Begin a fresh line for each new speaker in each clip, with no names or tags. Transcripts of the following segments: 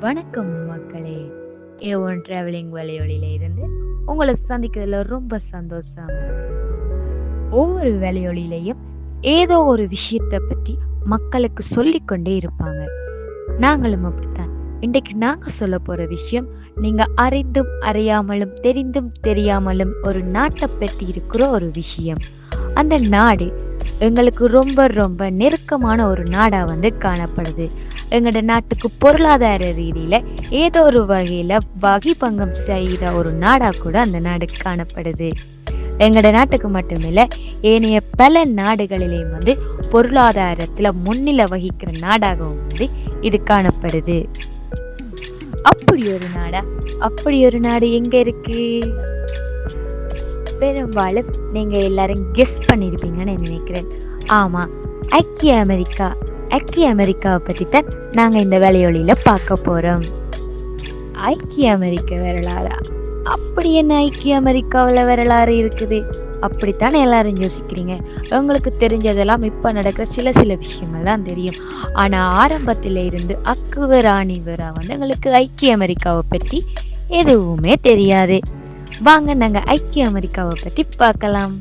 வணக்கம் மக்களே. ஏ one travelling வலையொலியில இருந்து உங்களை சந்திக்கிறதுல ரொம்ப சந்தோஷம். ஒவ்வொரு வலையொலியிலையும் ஏதோ ஒரு விஷயத்தை பற்றி மக்களுக்கு சொல்லிக்கொண்டே இருப்பாங்க. நாங்களும் அப்படித்தான். இன்றைக்கு நாங்க சொல்ல போற விஷயம் நீங்க அறிந்தும் அறியாமலும் தெரிந்தும் தெரியாமலும் ஒரு நாட்டை பற்றி இருக்கிற ஒரு விஷயம். அந்த நாடு எங்களுக்கு ரொம்ப ரொம்ப நெருக்கமான ஒரு நாடா வந்து காணப்படுது. எங்களோட நாட்டுக்கு பொருளாதார ரீதியில ஏதோ ஒரு வகையில வகி பங்கம் செய்த ஒரு நாடா கூட அந்த நாடு காணப்படுது. எங்களோட நாட்டுக்கு மட்டுமில்ல ஏனைய பல நாடுகளிலேயும் வந்து பொருளாதாரத்துல முன்னிலை வகிக்கிற நாடாகவும் வந்து இது காணப்படுது. அப்படி ஒரு நாடா? அப்படி ஒரு நாடு எங்க இருக்கு? பெரும்பாலும் நீங்க எல்லாரும் கெஸ் பண்ணிருப்பீங்கன்னு நினைக்கிறேன். ஆமா ஐக்கிய அமெரிக்கா. ஐக்கிய அமெரிக்காவை பற்றி தான் நாங்க இந்த வேலையொலியில் பார்க்க போறோம். ஐக்கிய அமெரிக்க வரலாறா? அப்படி என்ன ஐக்கிய அமெரிக்காவில் வரலாறு இருக்குது? அப்படித்தானே எல்லாரும் யோசிக்கிறீங்க? உங்களுக்கு தெரிஞ்சதெல்லாம் இப்ப நடக்கிற சில சில விஷயங்கள் தான் தெரியும். ஆனா ஆரம்பத்தில் இருந்து அக்குவர் ஆணிவரா வந்து எங்களுக்கு ஐக்கிய அமெரிக்காவை பற்றி எதுவுமே தெரியாது. வாங்க நாங்க ஐக்கிய அமெரிக்காவை பற்றி பார்க்கலாம்.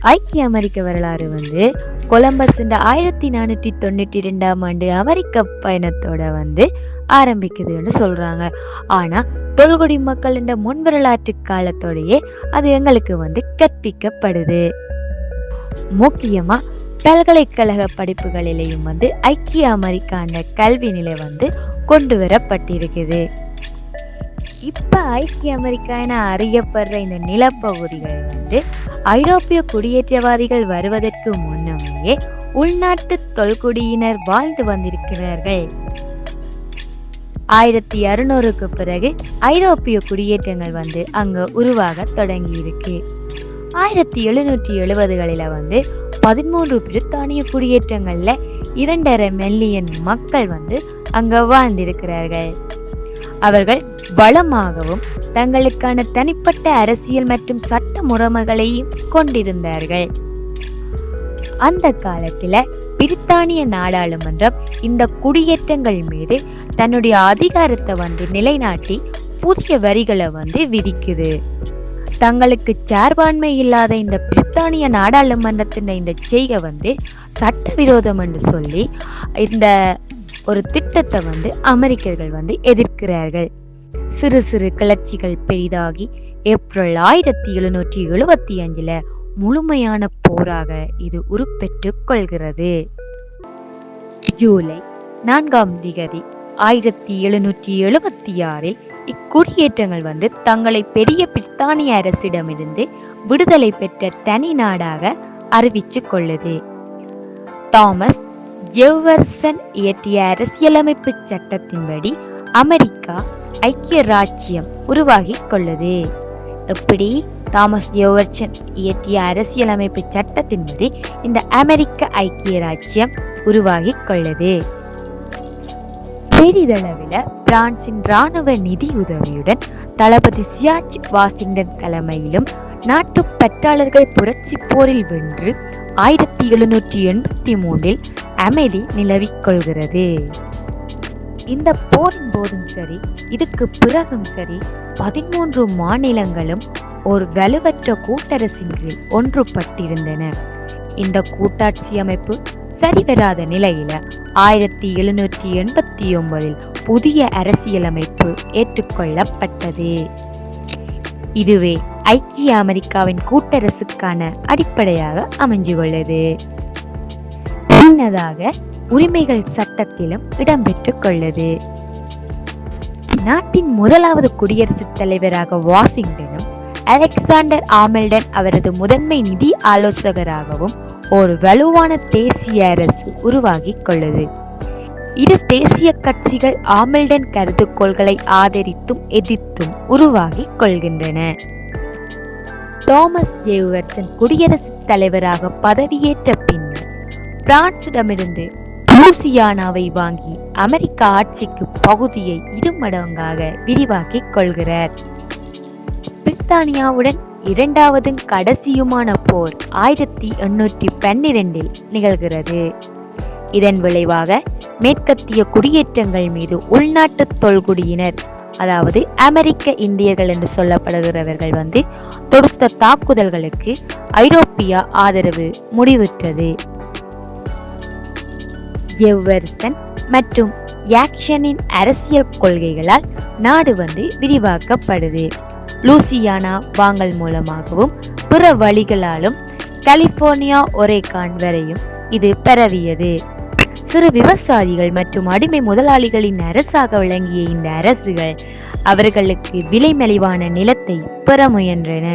ஐக்கிய அமெரிக்க வரலாறு வந்து கொலம்பஸின் ஆயிரத்தி நானூற்றி தொண்ணூற்றி ரெண்டாம் ஆண்டு அமெரிக்க பயணத்தோட வந்து ஆரம்பிக்குதுன்னு சொல்கிறாங்க ஆனால் தொல்குடி மக்கள் என்ற முன்வரலாற்று காலத்தோடையே அது எங்களுக்கு வந்து கற்பிக்கப்படுது. முக்கியமாக பல்கலைக்கழக படிப்புகளிலேயும் வந்து ஐக்கிய அமெரிக்கான கல்வி நிலை வந்து கொண்டு வரப்பட்டிருக்குது. இப்போ ஐக்கிய அமெரிக்கா என அறியப்படுற இந்த நிலப்பகுதிகள் வந்து ஐரோப்பிய குடியேற்றவாதிகள் வருவதற்கு முன்னமே உள்நாட்டு தொல்குடியினர் வாழ்ந்து வந்திருக்கிறார்கள். ஆயிரத்தி அறுநூறுக்கு பிறகு ஐரோப்பிய குடியேற்றங்கள் வந்து அங்க உருவாக தொடங்கி இருக்கு ஆயிரத்தி எழுநூற்றி எழுபதுகளில வந்து பதிமூன்று பிரித்தானிய குடியேற்றங்கள்ல இரண்டரை மில்லியன் மக்கள் வந்து அங்க வாழ்ந்திருக்கிறார்கள். அவர்கள் வளமாகவும் தங்களுக்கான தனிப்பட்ட அரசியல் மற்றும் சட்ட முறைமைகளையும் கொண்டிருந்தார்கள். அந்த காலத்தில் பிரித்தானிய நாடாளுமன்றம் இந்த குடியேற்றங்கள் மீது தன்னுடைய அதிகாரத்தை வந்து நிலைநாட்டி புதிய வரிகளை வந்து விதிக்குது. தங்களுக்கு சார்பான்மை இல்லாத இந்த பிரித்தானிய நாடாளுமன்றத்தின் இந்த செய்கை வந்து சட்டவிரோதம் என்று சொல்லி இந்த ஒரு திட்டத்தை வந்து அமெரிக்கர்கள் வந்து எதிர்க்கிறார்கள். சிறு சிறு கிளர்ச்சிகள் பெரிதாகி ஏப்ரல் ஆயிரத்தி எழுநூற்றி எழுபத்தி அஞ்சுல முழுமையான போராக இது உருப்பெற்று கொள்கிறது. ஜூலை நான்காம் திகதி ஆயிரத்தி எழுநூற்றி எழுபத்தி ஆறில் இக்குடியேற்றங்கள் வந்து தங்களை பெரிய பிரித்தானிய அரசிடமிருந்து விடுதலை பெற்ற தனி நாடாக அறிவிச்சு கொள்ளுது. தாமஸ் ஜெவ்வர்சன் இயற்றிய அரசியலமைப்பு சட்டத்தின்படி அமெரிக்கா ஐக்கிய ராஜ்யம் உருவாகி கொள்ளுது எப்படி? தாமஸ் ஜெவர்சன் இயற்றிய அரசியலமைப்பு சட்டத்தின்படி இந்த அமெரிக்க ஐக்கிய ராஜ்யம் உருவாகி கொள்ளுது பெரிதளவில் பிரான்சின் இராணுவ நிதி உதவியுடன் தளபதி சியாச் வாஷிங்டன் தலைமையிலும் நாட்டு பற்றாளர்கள் புரட்சி போரில் வென்று ஆயிரத்தி எழுநூற்றி எண்பத்தி மூன்றில் அமைதி நிலவிக் கொள்கிறது இந்த போரின் போதும் சரி இதுக்கு பிறகும் சரி பதிமூன்று மாநிலங்களும் ஒரு வலுவற்ற கூட்டரசின் கீழ் ஒன்றுபட்டிருந்தன. இந்த கூட்டாட்சி அமைப்பு சரிவராத நிலையில ஆயிரத்தி எழுநூற்றி எண்பத்தி ஒன்பதில் புதிய அரசியலமைப்பு ஏற்றுக்கொள்ளப்பட்டது. இதுவே ஐக்கிய அமெரிக்காவின் கூட்டரசுக்கான அடிப்படையாக அமைஞ்சுள்ளது. முன்னதாக உரிமைகள் சட்டத்திலும் இடம்பெற்றுக் கொள்ளது. நாட்டின் முதலாவது குடியரசுத் தலைவராக வாஷிங்டனும் அலெக்சாண்டர் ஆமெல்டன் அவரது முதன்மை நிதி ஆலோசகராகவும் ஒரு வலுவான தேசிய அரசு உருவாகி கொள்ளது. இரு தேசிய கட்சிகள் ஆமெல்டன் கருதுகோள்களை ஆதரித்தும் எதிர்த்தும் உருவாகி கொள்கின்றன. தாமஸ் ஜேவர்சன் குடியரசுத் தலைவராக பதவியேற்ற பின்னர் பிரான்சிடமிருந்து லூசியானாவை வாங்கி அமெரிக்க ஆட்சிக்கு பகுதியை இருமடங்காக விரிவாக்கிக் கொள்கிறார். பிரித்தானியாவுடன் இரண்டாவது கடைசியுமான போர் ஆயிரத்தி எண்ணூற்றி பன்னிரெண்டில் நிகழ்கிறது. இதன் விளைவாக மேற்கத்திய குடியேற்றங்கள் மீது உள்நாட்டு தொல்குடியினர் அதாவது அமெரிக்க இந்தியர்கள் என்று சொல்லப்படுகிறவர்கள் வந்து தொடுத்த தாக்குதல்களுக்கு ஐரோப்பிய ஆதரவு முடிவுற்றது. எவ்வர்சன் மற்றும் யாக்ஷனின் அரசியல் கொள்கைகளால் நாடு வந்து விரிவாக்கப்படுது. லூசியானா வாங்கல் மூலமாகவும் பிற வழிகளாலும் கலிபோர்னியா ஒரேகான் வரையும் இது பரவியது. சிறு விவசாயிகள் மற்றும் அடிமை முதலாளிகளின் அரசாக விளங்கிய இந்த அரசுகள் அவர்களுக்கு விலை மலிவான நிலத்தை பெற முயன்றன.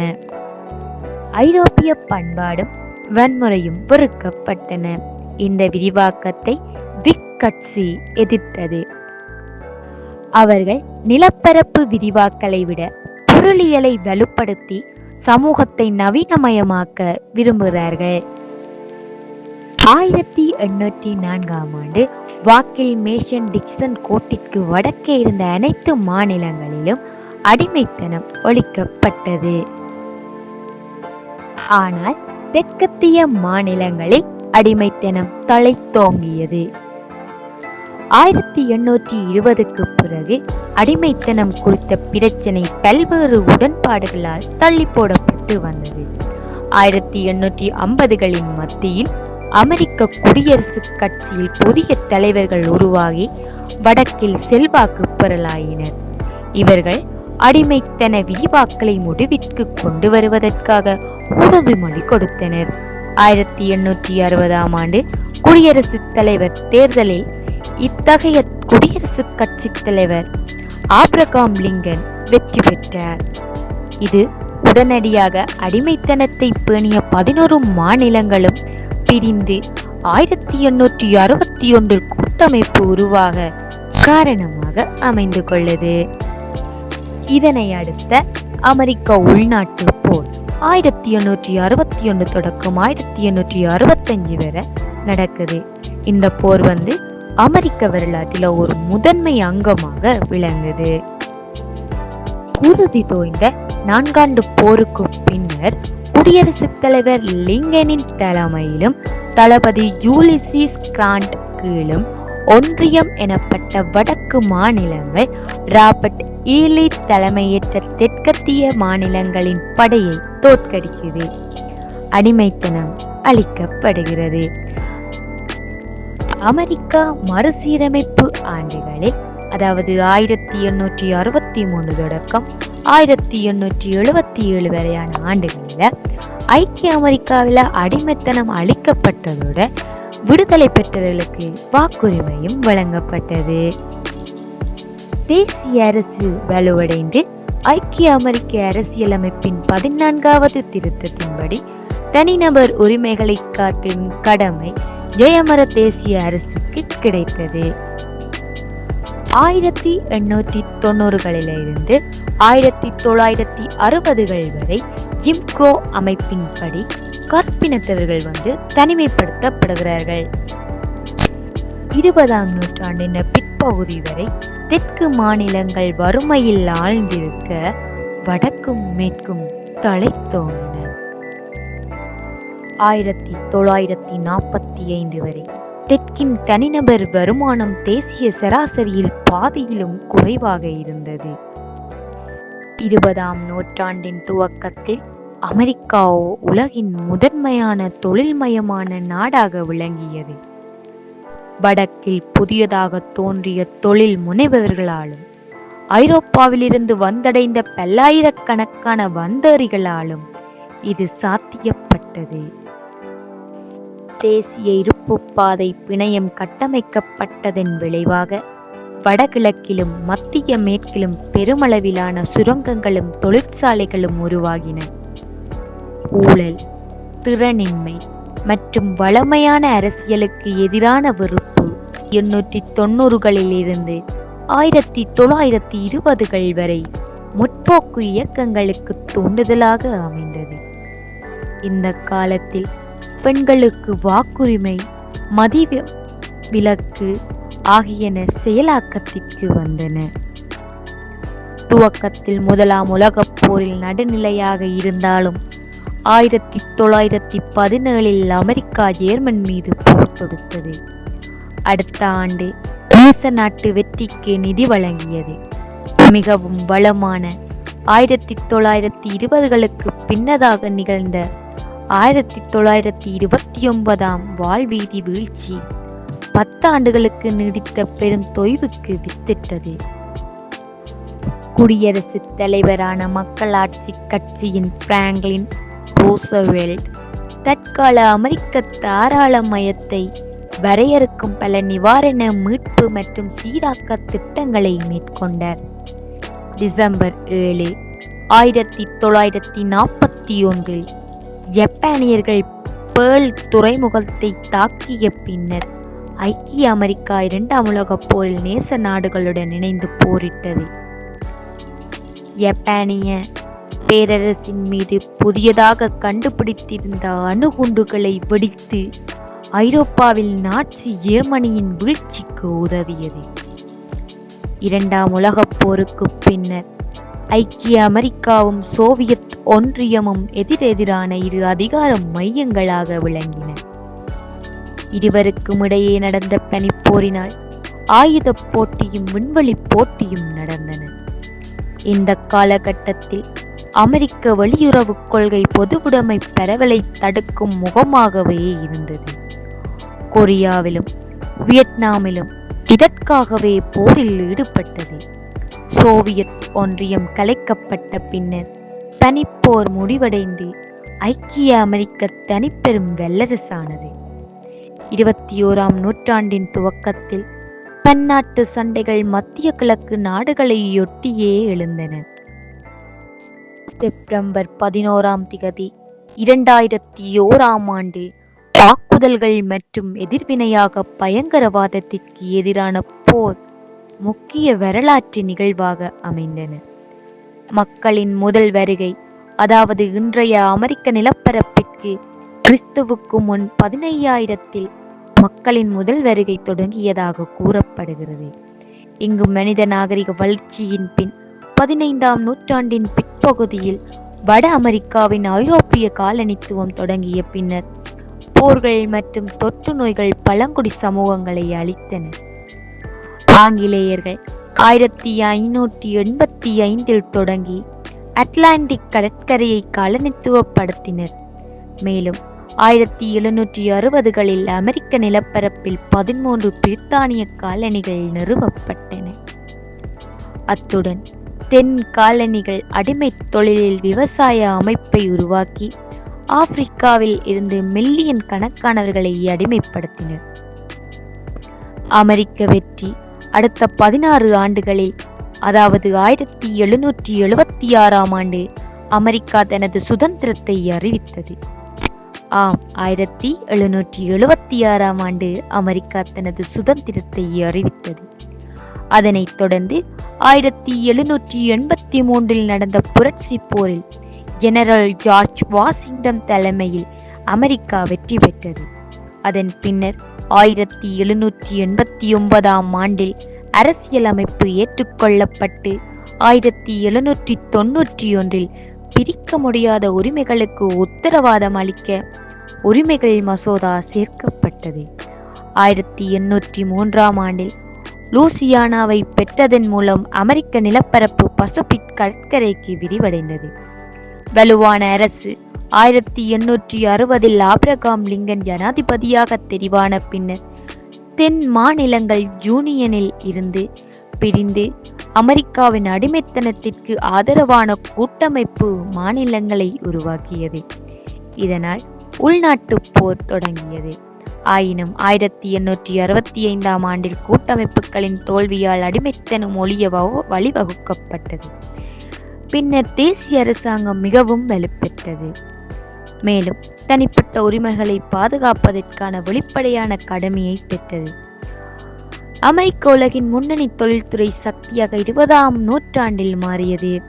ஐரோப்பிய பண்பாடும் வன்முறையும் வெறுக்கப்பட்டன இந்த விரிவாக்கத்தை விக்கட்சி எதிர்த்தது. அவர்கள் நிலப்பரப்பு விரிவாக்கலை விட பொருளியலை வலுப்படுத்தி சமூகத்தை நவீனமயமாக்க விரும்புகிறார்கள். ஆயிரத்தி எண்ணூற்றி நான்காம் ஆண்டு வாக்கில் மேஷன் டிக்சன் கோட்டிற்கு வடக்கே இருந்த அனைத்து மாநிலங்களிலும் அடிமைத்தனம் ஒழிக்கப்பட்டது. ஆனால் தெற்கத்திய மாநிலங்களில் அடிமைத்தனம் தழைத்தோங்கியது ஆயிரத்தி எண்ணூற்றி இருபதுக்கு பிறகு அடிமைத்தனம் குறித்த பிரச்சனை பல்வேறு உடன்பாடுகளால் தள்ளி போடப்பட்டு வந்தது. ஆயிரத்தி எண்ணூற்றி ஐம்பதுகளின் மத்தியில் அமெரிக்க குடியரசுக் கட்சியில் புதிய தலைவர்கள் உருவாகி வடக்கில் செல்வாக்கு பெறலாயினர். இவர்கள் அடிமைத்தன விரிவாக்கலை முடிவிற்கு கொண்டு வருவதற்காக உறுதிமொழி கொடுத்தனர். ஆயிரத்தி எண்ணூற்றி அறுபதாம் ஆண்டு குடியரசுத் தலைவர் தேர்தலில் இத்தகைய குடியரசுக் கட்சி தலைவர் ஆப்ரகாம் லிங்கன் வெற்றி பெற்றார். இது உடனடியாக அடிமைத்தனத்தை பேணிய பதினோரு மாநிலங்களும் பிரிந்து ஆயிரத்தி எண்ணூற்றி அறுபத்தி ஒன்றில் கூட்டமைப்பு உருவாக காரணமாக அமைந்து கொள்ளது. இதனை அடுத்த அமெரிக்க உள்நாட்டு போர் ஆயிரத்தி எண்ணூற்றி அறுபத்தி ஒன்று தொடக்கம் ஆயிரத்தி எண்ணூற்றி அறுபத்தஞ்சு வரை நடக்குது. இந்த போர் வந்து அமெரிக்க வரலாற்றில் ஒரு முதன்மை அங்கமாக விளங்குது. குருதி தோய்ந்த நான்காண்டு போருக்கு பின்னர் குடியரசுத் தலைவர் லிங்கனின் தலைமையிலும் தளபதி யூலிசிஸ் கிராண்ட் கீழும் ஒன்றியம் எனப்பட்ட வடக்கு மாநிலங்கள் ராபர்ட் ஈலி தலைமையேற்ற தெற்கத்திய மாநிலங்களின் படையை தோற்கடிக்குது அடிமைத்தனம் அளிக்கப்படுகிறது. அமெரிக்கா மறுசீரமைப்பு ஆண்டுகளில் அதாவது ஆயிரத்தி எண்ணூற்றி அறுபத்தி மூணு தொடக்கம் ஆயிரத்தி எண்ணூற்றி எழுபத்தி ஏழு வரையான ஆண்டுகளில் ஐக்கிய அமெரிக்காவில் அடிமைத்தனம் அளிக்கப்பட்டதோட விடுதலை பெற்றவர்களுக்கு வாக்குரிமையும் வழங்கப்பட்டது. தேசிய அரசு வலுவடைந்து ஐக்கிய அமெரிக்க அரசியலமைப்பின் பதினான்காவது திருத்தத்தின்படி தனிநபர் உரிமைகளை காக்கும் கடமை ஜெயமர தேசிய அரசுக்கு கிடைத்தது. ஆயிரத்தி எண்ணூற்றி தொண்ணூறுகளிலிருந்து ஆயிரத்தி தொள்ளாயிரத்தி அறுபதுகள் வரை ஜிம்க்ரோ அமைப்பின்படி கற்பினத்தவர்கள் வந்து தனிமைப்படுத்தப்படுகிறார்கள். இருபதாம் நூற்றாண்டின் பிற்பகுதி வரை தெற்கு மாநிலங்கள் வறுமையில் ஆழ்ந்திருக்க வடக்கும் மேற்கும் தலை தோன்றின. ஆயிரத்தி தொள்ளாயிரத்தி நாற்பத்தி ஐந்து வரை தெற்கின் தனிநபர் வருமானம் தேசிய சராசரியில் பாதியிலும் குறைவாக இருந்தது. இருபதாம் நூற்றாண்டின் துவக்கத்தில் அமெரிக்கா உலகின் முதன்மையான தொழில்மயமான நாடாக விளங்கியது. வடக்கில் புதியதாக தோன்றிய தொழில் முனைவர்களாலும் ஐரோப்பாவிலிருந்து வந்தடைந்த பல்லாயிரக்கணக்கான வந்தறிகளாலும் இது சாத்தியப்பட்டது. தேசிய இருப்பு பாதை பிணையம் கட்டமைக்கப்பட்டதன் விளைவாக வடகிழக்கிலும் மத்திய மேற்கிலும் பெருமளவிலான சுரங்கங்களும் தொழிற்சாலைகளும் உருவாகின. ஊழல் திறனின்மை மற்றும் வளமையான அரசியலுக்கு எதிரான வெறுப்பு எண்ணூற்றி தொண்ணூறுகளில் இருந்து ஆயிரத்தி தொள்ளாயிரத்தி இருபதுகள் வரை முற்போக்கு இயக்கங்களுக்கு தூண்டுதலாக அமைந்தது. இந்த காலத்தில் பெண்களுக்கு வாக்குரிமை மதி விலக்கு ஆகியன செயலாக்கத்திற்கு வந்தன. துவக்கத்தில் முதலாம் உலகப் போரில் நடுநிலையாக இருந்தாலும் ஆயிரத்தி தொள்ளாயிரத்தி பதினேழில் அமெரிக்கா ஜேர்மன் மீது போர் தொடுத்தது. அடுத்த ஆண்டு நேச நாட்டு வெற்றிக்கு நிதி வழங்கியது. மிகவும் வளமான ஆயிரத்தி தொள்ளாயிரத்தி இருபதுகளுக்கு பின்னதாக நிகழ்ந்த ஆயிரத்தி தொள்ளாயிரத்தி இருபத்தி ஒன்பதாம் வாழ்வீதி வீழ்ச்சி பத்தாண்டுகளுக்கு நீடித்த பெரும் தொய்வுக்கு வித்திட்டது. குடியரசுத் தலைவரான மக்களாட்சி கட்சியின் பிராங்க்லின் ரூசவெல்ட் தற்கால அமெரிக்க தாராளமயத்தை வரையறுக்கும் பல நிவாரண மீட்பு மற்றும் சீராக்க திட்டங்களை மேற்கொண்டார். டிசம்பர் ஏழு ஆயிரத்தி தொள்ளாயிரத்தி நாற்பத்தி ஒன்றில் ஜப்பானியர்கள் பேர்ல் துறைமுகத்தை தாக்கிய பின்னர் ஐக்கிய அமெரிக்கா இரண்டாம் உலகப் போரில் நேச நாடுகளுடன் இணைந்து போரிட்டது. ஜப்பானிய பேரரசின் மீது புதியதாக கண்டுபிடித்திருந்த அணுகுண்டுகளை வெடித்து ஐரோப்பாவில் நாட்சி ஜெர்மனியின் வீழ்ச்சிக்கு உதவியது. இரண்டாம் உலகப் போருக்கு பின்னர் ஐக்கிய அமெரிக்காவும் சோவியத் ஒன்றியமும் எதிரெதிரான இரு அதிகார மையங்களாக விளங்கின. இருவருக்கும் இடையே நடந்த பனிப்போரினால் ஆயுதப் போட்டியும் விண்வெளி போட்டியும் நடந்தன. இந்த காலகட்டத்தில் அமெரிக்க வெளியுறவு கொள்கை பொதுவுடைமை பரவலை தடுக்கும் முகமாகவே இருந்தது. கொரியாவிலும் வியட்நாமிலும் இதற்காகவே போரில் ஈடுபட்டது. சோவியத் ஒன்றியம் கலைக்கப்பட்ட பின்னர் தனிப்போர் முடிவடைந்து ஐக்கிய அமெரிக்க தனிப்பெரும் வல்லரசானது இருபத்தி ஓராம் நூற்றாண்டின் துவக்கத்தில் பன்னாட்டு சண்டைகள் மத்திய கிழக்கு நாடுகளையொட்டியே எழுந்தன. செப்டம்பர் பதினோராம் திகதி இரண்டாயிரத்தி ஓராம் ஆண்டு தாக்குதல்கள் மற்றும் எதிர்வினையாக பயங்கரவாதத்திற்கு எதிரான போர் முக்கிய வரலாற்று நிகழ்வாக அமைந்தன. மக்களின் முதல் வருகை அதாவது இன்றைய அமெரிக்க நிலப்பரப்பிற்கு கிறிஸ்துவுக்கு முன் பதினையாயிரத்தில் மக்களின் முதல் வருகை தொடங்கியதாக கூறப்படுகிறது. இங்கு மனித நாகரிக வளர்ச்சியின் பின் பதினைந்தாம் நூற்றாண்டின் பிற்பகுதியில் வட அமெரிக்காவின் ஐரோப்பிய காலனித்துவம் தொடங்கிய பின்னர் போர்கள் மற்றும் தொற்று நோய்கள் பழங்குடி சமூகங்களை அளித்தன ஆங்கிலேயர்கள் ஆயிரத்தி ஐநூற்றி எண்பத்தி ஐந்தில் தொடங்கி அட்லாண்டிக் கடற்கரையை காலனித்துவப்படுத்தினர். மேலும் ஆயிரத்தி எழுநூற்றி அறுபதுகளில் அமெரிக்க நிலப்பரப்பில் பதிமூன்று பிரித்தானிய காலனிகள் நிறுவப்பட்டன. அத்துடன் தென் காலனிகள் அடிமை தொழிலில் விவசாய அமைப்பை உருவாக்கி ஆப்பிரிக்காவில் இருந்து மில்லியன் கணக்கானவர்களை அடிமைப்படுத்தினர். அமெரிக்க வெற்றி அடுத்த பதினாறு ஆண்டுகளில் அதாவது ஆயிரத்தி எழுநூற்றி எழுபத்தி ஆறாம் ஆண்டு அமெரிக்கா தனது சுதந்திரத்தை அறிவித்தது. ஆம் ஆயிரத்தி எழுநூற்றி எழுபத்தி ஆறாம் ஆண்டு அமெரிக்கா தனது சுதந்திரத்தை அறிவித்தது. அதனைத் தொடர்ந்து ஆயிரத்தி எழுநூற்றி எண்பத்தி மூன்றில் நடந்த புரட்சி போரில் ஜெனரல் ஜார்ஜ் வாஷிங்டன் தலைமையில் அமெரிக்கா வெற்றி பெற்றது. அதன் பின்னர் ஆயிரத்தி எழுநூற்றி எண்பத்தி ஒன்பதாம் ஆண்டில் அரசியலமைப்பு ஏற்றுக்கொள்ளப்பட்டு ஆயிரத்தி எழுநூற்றி தொன்னூற்றி ஒன்றில் பிரிக்க முடியாத உரிமைகளுக்கு உத்தரவாதம் அளிக்க உரிமைகள் மசோதா சேர்க்கப்பட்டது. ஆயிரத்தி எண்ணூற்றி மூன்றாம் ஆண்டில் லூசியானாவை பெற்றதன் மூலம் அமெரிக்க நிலப்பரப்பு பசிபிக் கடற்கரைக்கு விரிவடைந்தது. வலுவான அரசு ஆயிரத்தி எண்ணூற்றி அறுபதில் ஆப்ரகாம் லிங்கன் ஜனாதிபதியாக தெரிவான பின்னர் தென் மாநிலங்கள் யூனியனில் இருந்து பிரிந்து அமெரிக்காவின் அடிமைத்தனத்திற்கு ஆதரவான கூட்டமைப்பு மாநிலங்களை உருவாக்கியது. இதனால் உள்நாட்டு போர் தொடங்கியது. ஆயினும் ஆயிரத்தி எண்ணூற்றி அறுபத்தி ஐந்தாம் ஆண்டில் கூட்டமைப்புகளின் தோல்வியால் அடிமைத்தனம் ஒழிய வழிவகுக்கப்பட்டது. பின்னர் தேசிய அரசாங்கம் மிகவும் வலுப்பெற்றது. மேலும் தனிப்பட்ட உரிமைகளை பாதுகாப்பதற்கான வெளிப்படையான கடமையை பெற்றது. அமெரிக்க உலகின் முன்னணி தொழில்துறை சக்தியாக இருபதாம் நூற்றாண்டில் மாறியது.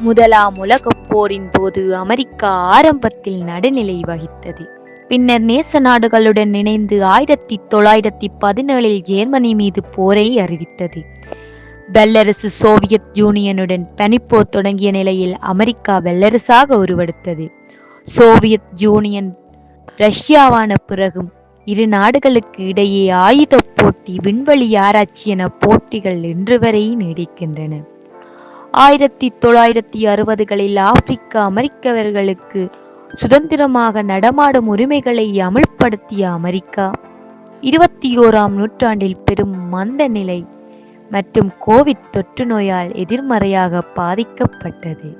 முதலாம் உலகப் போரின் போது அமெரிக்கா ஆரம்பத்தில் நடுநிலை வகித்தது. பின்னர் நேச நாடுகளுடன் இணைந்து ஆயிரத்தி தொள்ளாயிரத்தி பதினேழில் ஜெர்மனி மீது போரை அறிவித்தது. வல்லரசு சோவியத் யூனியனுடன் பனிப்போர் தொடங்கிய நிலையில் அமெரிக்கா வல்லரசாக உருவெடுத்தது. சோவியத் யூனியன் ரஷ்யாவான பிறகும் இரு நாடுகளுக்கு இடையே ஆயுத போட்டி விண்வெளி ஆராய்ச்சி என போட்டிகள் இன்று வரை நீடிக்கின்றன. ஆயிரத்தி தொள்ளாயிரத்தி அறுபதுகளில் ஆப்பிரிக்க அமெரிக்கவர்களுக்கு சுதந்திரமாக நடமாடும் உரிமைகளை அமல்படுத்திய அமெரிக்கா இருபத்தி ஓராம் நூற்றாண்டில் பெரும் மந்த நிலை மற்றும் கோவிட் தொற்று நோயால் எதிர்மறையாக பாதிக்கப்பட்டது.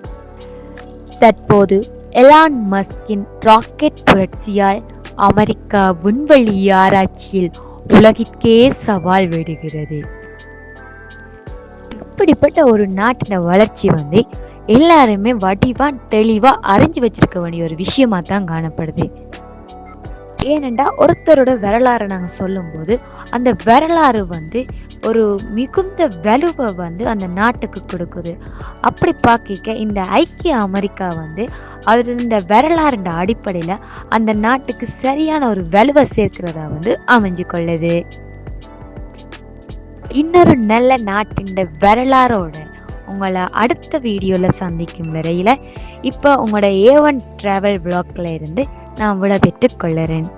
தற்போது எலான் மஸ்கின் ராக்கெட் புரட்சியால் அமெரிக்கா விண்வெளி ஆராய்ச்சியில் உலகிற்கே சவால் விடுகிறது. இப்படிப்பட்ட ஒரு நாட்டின வளர்ச்சி வந்து எல்லாருமே வடிவா தெளிவா அறிஞ்சு வச்சிருக்க வேண்டிய ஒரு விஷயமா தான் காணப்படுது. ஏனெண்டா ஒருத்தரோட வரலாறை நாங்கள் சொல்லும்போது அந்த வரலாறு வந்து ஒரு மிகுந்த வலுவை வந்து அந்த நாட்டுக்கு கொடுக்குது. அப்படி பார்க்க இந்த ஐக்கிய அமெரிக்கா வந்து அது இந்த வரலாறுன்ற அடிப்படையில் அந்த நாட்டுக்கு சரியான ஒரு வலுவை சேர்க்கிறதா வந்து அமைஞ்சு கொள்ளுது இன்னொரு நல்ல நாட்டின் வரலாறோட உங்களை அடுத்த வீடியோவில் சந்திக்கும் வரையில் இப்போ உங்களோட ஏ ஒன் ட்ராவல் பிளாக்ல இருந்து நான் விட பெற்றுக் கொள்ளுறேன்